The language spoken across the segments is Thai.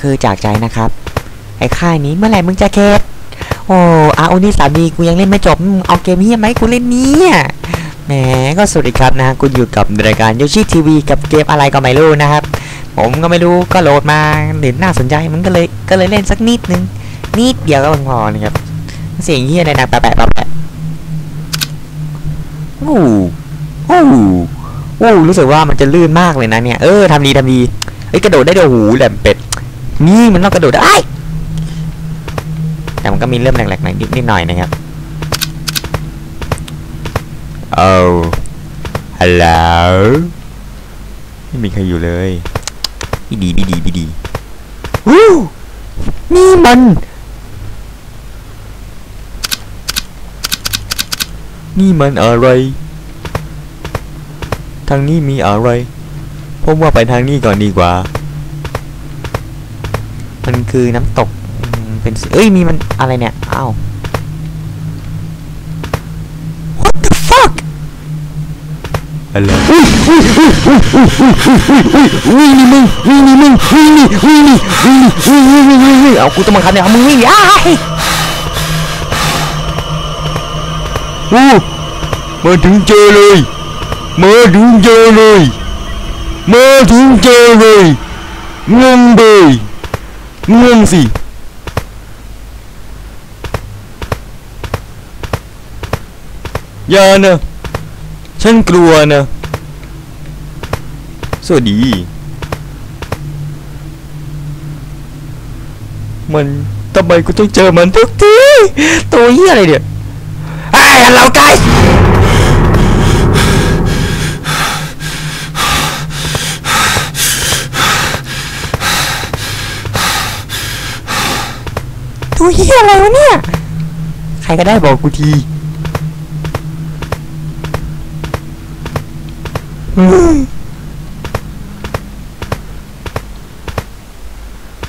คือจากใจนะครับ ไอ้ค่ายนี้เมื่อไหร่มึงจะเข็ดโอ้อาโอนี่สามีกูยังเล่นไม่จบ เอาเกมเฮียไหมกูเล่นเนี้ยแหมก็สวัสดีครับนะ กูอยู่กับรายการยูชิทีวีกับเกมอะไรก็ไม่รู้นะครับ ผมก็ไม่รู้ก็โหลดมาเห็นน่าสนใจมันก็เลยก็เลยเล่นสักนิดนึง นิดเดียวก็พอนะครับ เสียงเฮียอะไรนะแปะแปะแปะโอ้โอ้โอ้รู้สึกว่ามันจะลื่นมากเลยนะเนี่ย เออทำดีทำดี เฮ้ยกระโดดได้เด้วยหูแหลมเป็ดนี่มันต้องกระโดดได้ แต่มันก็มีเริ่มแหลกๆหน่อยนิดหน่อยนะครับโอ้ฮัลโหลไม่มีใครอยู่เลยดีดีดีดีดีวู้นี่มันนี่มันอะไร ทางนี้มีอะไร ผมว่าไปทางนี้ก่อนดีกว่า มันคือน้ำตก เป็นเอ้ย มีมันอะไรเนี่ย อ้าว What the fuck อะไรวิ่งวิ่งวิ่งวิ่งวิ่งวิ่งวิ่งวิ่งวิ่งวิ่งวิ่งวิ่งวิ่งวิ่งวิ่งวิ่งวิ่งเอากูต้องมาคันเนี่ยมึงวิ่งอ้ายโอ้มาถึงเจอเลยมาถึงเจอเลย มาถึงเจอเลยงงเบยงงสิอย่านะฉันกลัวนะสวัสดี มันทำไมกูต้องเจอมันทุกทีตัวเหี้ยอะไรเนี่ยไอ้เราไกล เฮียอะไรวะเนี่ย ใครก็ได้บอกกูที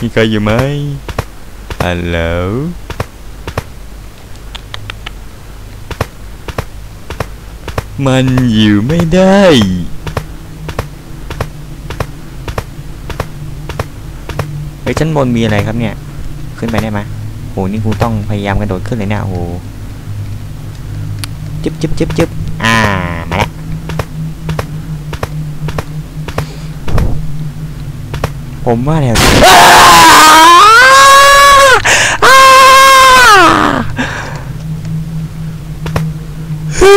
มีใครอยู่ไหมฮัลโหลมันอยู่ไม่ได้ไอ้ชั้นบนมีอะไรครับเนี่ย ขึ้นไปได้ไหม โหนี่กูต้องพยายามกระโดดขึ้นเลยเนี่ยโหจิ๊บจิ๊บจิ๊บจิ๊บอ่ามาแล้วผมว่าเนี่ยฮึ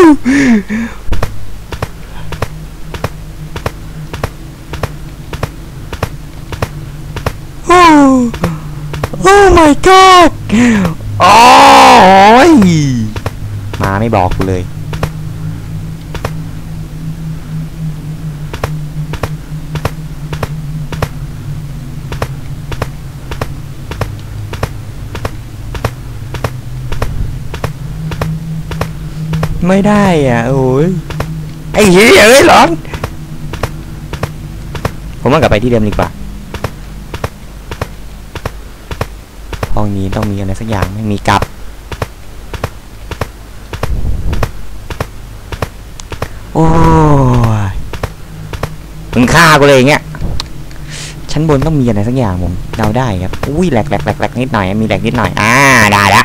Oh. oh. Oh. My god. Oh มาไม่บอกเลย ไม่ได้อะโอ้ยไอ้เหี้ยเอ้ยร้อน ผมว่ากลับไปที่เดิมดีกว่าห้องนี้ต้องมีอะไรสักอย่างไม่มีกลับ โอ้ยมึงฆ่ากูเลยเงี้ยชั้นบนต้องมีอะไรสักอย่างผมเดาได้ครับ อุ้ยแหลกแหลกแหลกนิดหน่อย มีแหลกนิดหน่อย อ่า ได้ละ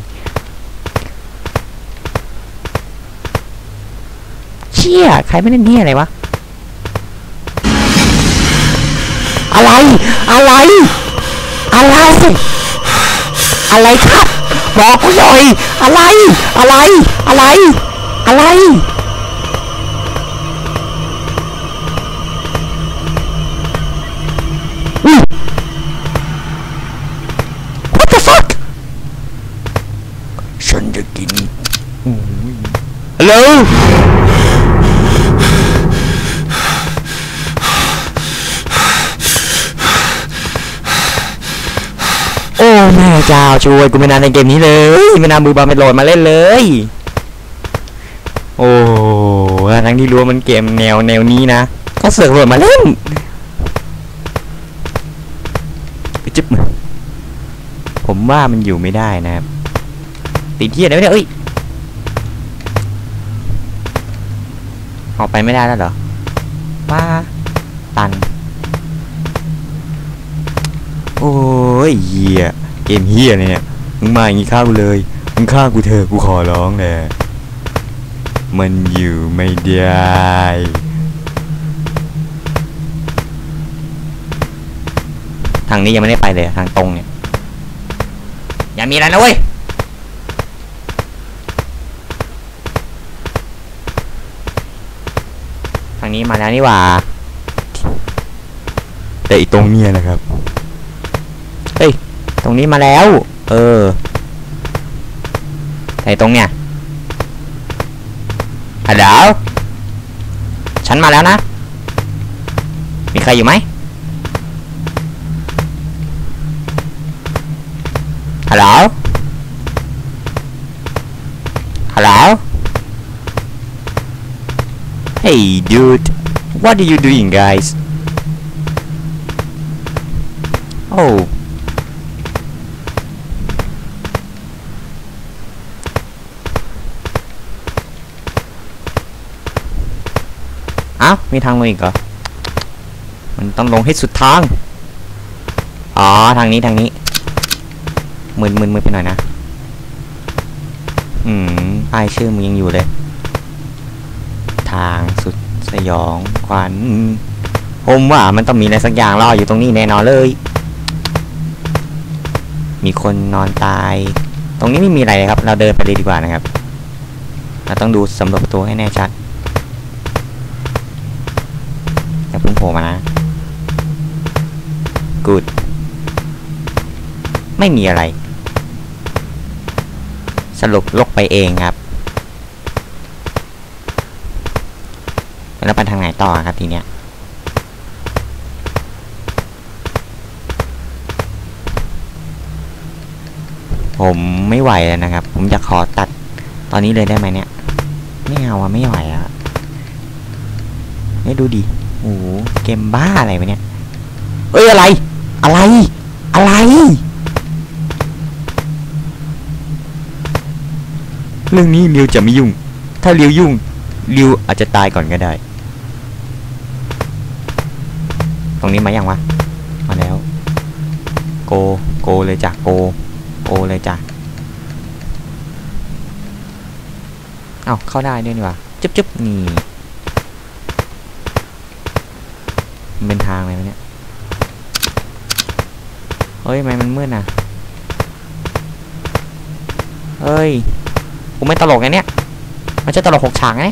เฮียใครไม่ได้เฮียอะไรวะ อะไร อะไร อะไร อะไรครับบอกกูหน่ยอะไร อะไร อะไร อะไรฉันจะกินฮัลโหล แม่เจ้าช่วยกูไม่นานในเกมนี้เลยไม่นานมือบาไม่โหลดมาเล่นเลย โอ้ทั้งที่รู้ว่ามันเกมแนวแนวนี้นะก็เสือกโหลดมาเล่นไปจิ๊บมาผมว่ามันอยู่ไม่ได้นะครับติดเที่ยอะไรไม่ได้เอ้ยออกไปไม่ได้แล้วเหรอป้าตัน โอ้ยเฮีย เกมเฮียเนี่ยมึงมาอย่างงี้ฆ่ากูเลยมึงฆ่ากูเถอะกูขอร้องแหละมันอยู่ไม่ได้ทางนี้ยังไม่ได้ไปเลยทางตรงเนี่ยอย่ามีอะไรนะเว้ยทางนี้มาแล้วนี่หว่า แต่อีตรงเนี้ยนะครับ เฮ้ย ตรงนี้มาแล้ว เออแต่ตรงเนี้ยฮัลโหลฉันมาแล้วนะ มีใครอยู่ไหมฮัลโหล ฮัลโหล Hey dude, what are you doing guys? Oh. าวมีทางลงอีกเหรอ มันต้องลงให้สุดทาง อ๋อ ทางนี้ทางนี้มึนมึนมึนไปหน่อยนะ อืมป้ายชื่อมึงยังอยู่เลย ทางสุดสยองขวัญผมว่ามันต้องมีอะไรสักอย่างรออยู่ตรงนี้แน่นอนเลย มีคนนอนตาย ตรงนี้ไม่มีอะไรครับ เราเดินไปเลยดีกว่านะครับ เราต้องดูสำรวจประตูให้แน่ชัดอย่า เพิ่งโผล่มานะ good ไม่มีอะไร สรุปลกไปเองครับ แล้วไปทางไหนต่อครับทีเนี้ยผมไม่ไหวแล้วนะครับ ผมจะขอตัดตอนนี้เลยได้ไหมเนี่ย ไม่เอาอะไม่ไหวอะนี่ดูดิ โอ้โหเกมบ้าอะไรวะเนี่ยเอ้ยอะไร อะไร อะไร เรื่องนี้เรียวจะไม่ยุ่ง ถ้าเรียวยุ่งเรียวอาจจะตายก่อนก็ได้ ตรงนี้มายังวะ มาแล้ว โก โกเลยจ้ะโก โกเลยจ้ะเอาเข้าได้ด้วยนี่ว่าจึ๊บจึ๊บนี่มัน เป็นทางอะไรเนี่ย เฮ้ยทำไมมันมืดน่ะ เฮ้ย กูไม่ตลกไงเนี่ย มันจะตลกหกฉากไง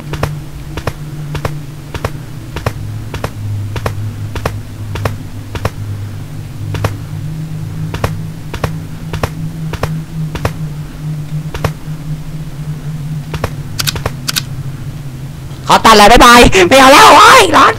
ขอตัดเลยบ๊ายบายไม่เอาแล้วโอ้ยร้อน